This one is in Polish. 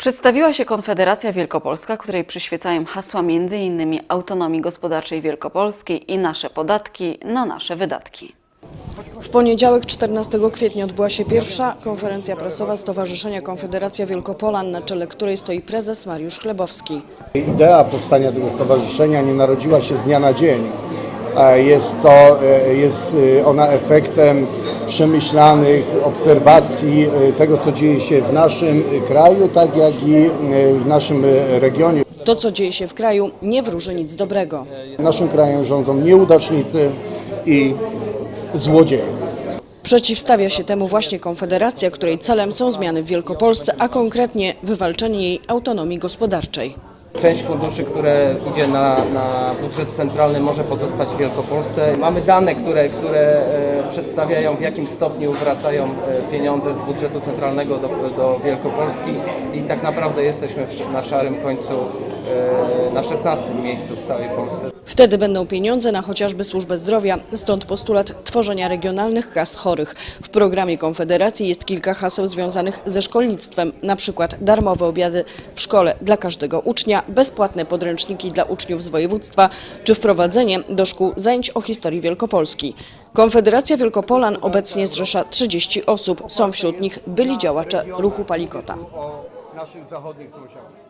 Przedstawiła się Konfederacja Wielkopolska, której przyświecają hasła m.in. autonomii gospodarczej Wielkopolski i nasze podatki na nasze wydatki. W poniedziałek 14 kwietnia odbyła się pierwsza konferencja prasowa Stowarzyszenia Konfederacja Wielkopolan, na czele której stoi prezes Mariusz Chlebowski. Idea powstania tego stowarzyszenia nie narodziła się z dnia na dzień. Jest, to, e, jest e, ona efektem przemyślanych obserwacji e, tego, co dzieje się w naszym kraju, tak jak i e, w naszym e, regionie. To, co dzieje się w kraju, nie wróży nic dobrego. Naszym krajem rządzą nieudacznicy i złodzieje. Przeciwstawia się temu właśnie Konfederacja, której celem są zmiany w Wielkopolsce, a konkretnie wywalczenie jej autonomii gospodarczej. Część funduszy, które idzie na, na budżet centralny może pozostać w Wielkopolsce. Mamy dane, które, które e, przedstawiają w jakim stopniu wracają e, pieniądze z budżetu centralnego do, do Wielkopolski i tak naprawdę jesteśmy na szarym końcu, e, na 16 miejscu w całej Polsce. Wtedy będą pieniądze na chociażby służbę zdrowia, stąd postulat tworzenia regionalnych kas chorych. W programie Konfederacji jest kilka haseł związanych ze szkolnictwem, na przykład darmowe obiady w szkole dla każdego ucznia, bezpłatne podręczniki dla uczniów z województwa, czy wprowadzenie do szkół zajęć o historii Wielkopolski. Konfederacja Wielkopolan obecnie zrzesza 30 osób, są wśród nich byli działacze ruchu Palikota. Naszych zachodnich sąsiadach.